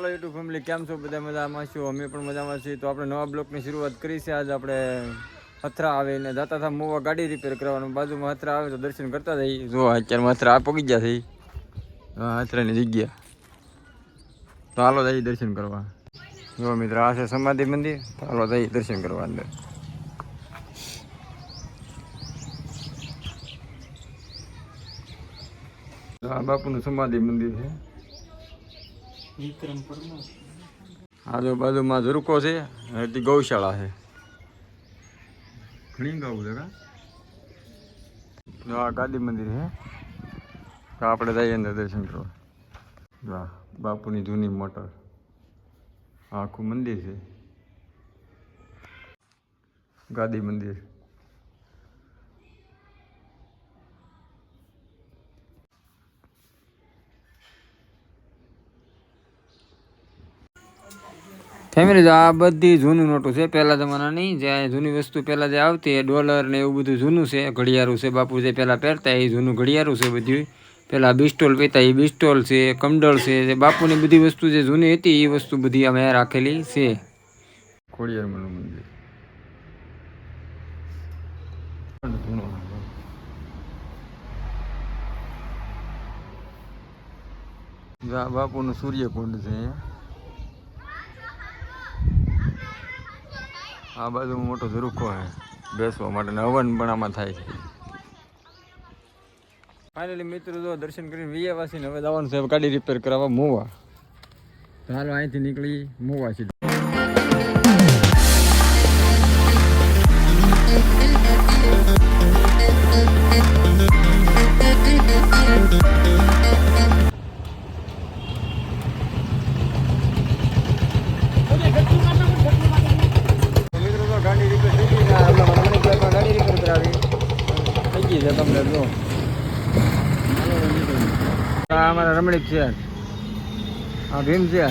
હાલો YouTube family કેમ છો? બધા મજામાં છો? અમે પણ મજામાં છીએ. તો આપણે નવા બ્લોકની શરૂઆત કરી છે. આજે આપણે હથરા આવીને જતા હતા મોવા ગાડી રિપેર કરવાનું. બાજુમાં હથરા આવે તો દર્શન કરતા જઈએ. જો અત્યારમાં હથરા આ પગી ગયા થઈ હથરાની જગ્યા. તો હાલો જઈએ દર્શન કરવા. જો મિત્ર, આ છે સમાધિ મંદિર. તો હાલો જઈએ દર્શન કરવા અંદર. બાપુનું સમાધિ મંદિર છે. આજુબાજુમાં ઝરૂકો છે હજી ગૌશાળા છે. ઘણી ગૌ છે કા? આ ગાદી મંદિર છે. તો આપણે જઈએ અંદર દર્શન કરવા. વાહ બાપુની જૂની મોટર. આખું મંદિર છે. ગાદી મંદિર. ફેમિલી તો આ બધી જૂની નોટો છે પહેલા જમાનાની. જે જૂની વસ્તુ પહેલા જે આવતી એ ડોલર ને એવું બધું જૂનું છે ઘડિયાળું છે બાપુ જે પહેલા પહેરતા એ જૂનું ઘડિયાળું છે બધું પહેલાં બિસ્ટોલ પહેરતા એ બિસ્ટોલ છે કમડળ છે જે બાપુની બધી વસ્તુ જે જૂની હતી એ વસ્તુ બધી અમે રાખેલી છે. ખોડિયારમાંનું મંદિર. બાપુનું સૂર્યકુંડ છે. અહીંયા આ બાજુ મોટો ઝરૂખો છે. બેસવા માટે હવન પણ આમાં થાય છે. ફાઇનલી મિત્રો જો દર્શન કરીને વિયાવાસી હવે જવાનું છે ગાડી રિપેર કરાવવા, મોવા. ચાલો અહીંથી નીકળી મોવા સીધું. તમને જો આ અમારા રમણીક છે. આ ભીમ છે.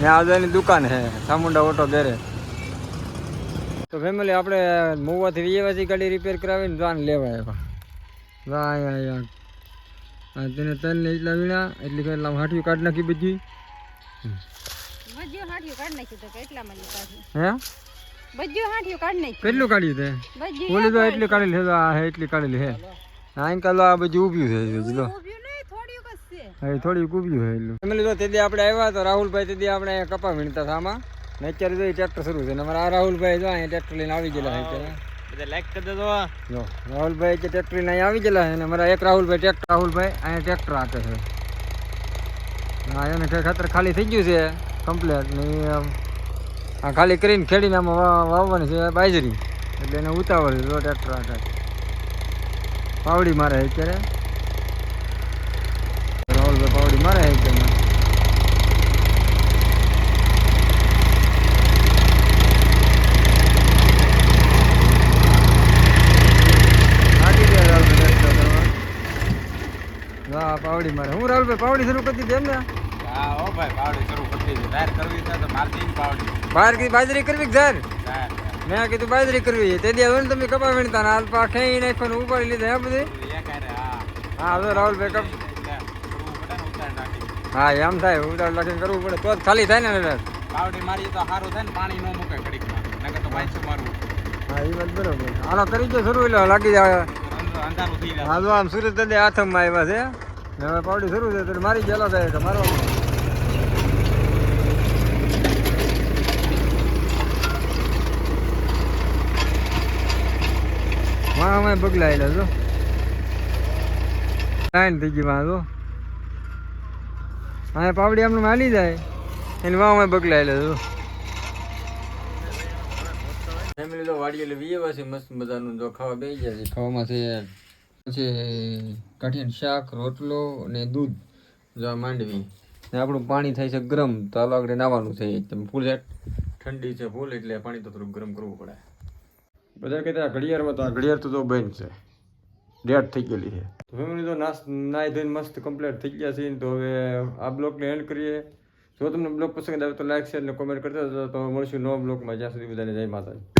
ત્યાં દુકાન છે. સામુંડા ઓટો બેરે તો ફેમિલી આપણે મોવાથી વિયેવાથી ગાડી રિપેર કરાવીને જાન લેવા આવ્યા વાહ અહીંયા તેને તન એટલા વીણા એટલી કેટલા હાટવી કાઢ નાખી બધી. હે? બજ્યો હાંઠિયું કાઢ નાખ્યું. કેટલું કાઢ્યું તે? બજ્યું ઓલી તો એટલી કાઢેલી છે આ હે એટલી કાઢેલી છે આંકલ આ બધું ઊભ્યું છે જો થોડીક હવે થોડી ઊભ્યું છે એટલું. તમે તો તેથી આપણે આવ્યા તો રાહુલભાઈ તેથી આપણે અહીંયા કપા વીણતા હતા આમાં. ને અત્યારે જો ટ્રેક્ટર શરૂ છે ને અમારા આ રાહુલભાઈ જો અહીંયા ટ્રેક્ટર લઈને આવી ગયેલા છે લાઈક કરી દેજો જો રાહુલભાઈ જે ટ્રેક્ટર લઈને અહીંયા આવી ગયેલા છે ને અમારા એક રાહુલભાઈ ટ્રેક્ટર રાહુલભાઈ અહીંયા ટ્રેક્ટર આપે છે. હા એને કંઈ ખાતર ખાલી થઈ ગયું છે કમ્પ્લેટ ને આમ આ ખાલી કરીને ખેડીને આમાં વાવવાની છે બાજરી. એટલે એને ઉતાવળ છે ટ્રેક્ટર આટા પાવડી મારે અત્યારે. રાહુલભાઈ પાવડી મારે. વાહ પાવડી મારે. હું રાહુલભાઈ પાવડી શરૂ કરી દીધી એમ ને હા ઓ ભાઈ પાવડી શરૂ કરી દીધી ધાર કરવી છે તો મારતી પાવડી બહાર કીધી બાજરી કરવી કે મેં કીધું બાજરી કરવી તે દી હવે તમે કપા વીણતા ને હાલ પા ખેઈ નાખ્યો ને ઉપાડી લીધા હે બધી? હા. હવે કપ કરવું પડે ને હા એમ થાય ઉડાડ લખીને કરવું પડે. તો જ ખાલી થાય ને પાવડી મારી તો સારું થાય ને પાણી ન મૂકે ઘડીકમાં. નકર તો પાછું મારવું હા એ વાત બરોબર. હાલો કરી દો શરૂ એટલે લાગી જાય. અંધારું થઈ જાય. હા જો આમ સુરત હાથમાં આવ્યા છે હવે પાવડી શરૂ છે તો મારી ગયેલો થાય તો મારો વાહ અમે બગલાયેલા છો. લાઈન થઈ ગઈ વાહ તો. હા પાવડી આમને હાલી જાય. એની વાહ અમે બગલાયેલા છો. ફેમિલી તો વાડી એટલે વીએ પાસે મસ્ત મજાનું. જો ખાવા બેસી ગયા છે. ખાવામાં છે પછી કાઠિયાનું શાક, રોટલો અને દૂધ. જો માંડવી. ને આપણું પાણી થાય છે ગરમ. તો આગળ નાવાનું છે. એકદમ ફૂલ ઠંડી છે ફૂલ એટલે પાણી તો થોડું ગરમ કરવું પડે. બધા કહેતા ઘડિયાળમાં તો આ ઘડિયાળ તો બંધ છે. ડેટ થઈ ગયેલી છે. તો ફેમિલી તો નાસ નાહી ધોઈને મસ્ત કમ્પ્લીટ થઈ ગયા છે તો હવે આ બ્લોગને એન્ડ કરીએ. જો તમને બ્લોગ પસંદ આવે તો લાઈક શેર અને કોમેન્ટ કરતા. તો મળશું નવા બ્લોગમાં જ્યાં સુધી બધાને જય માતાજી.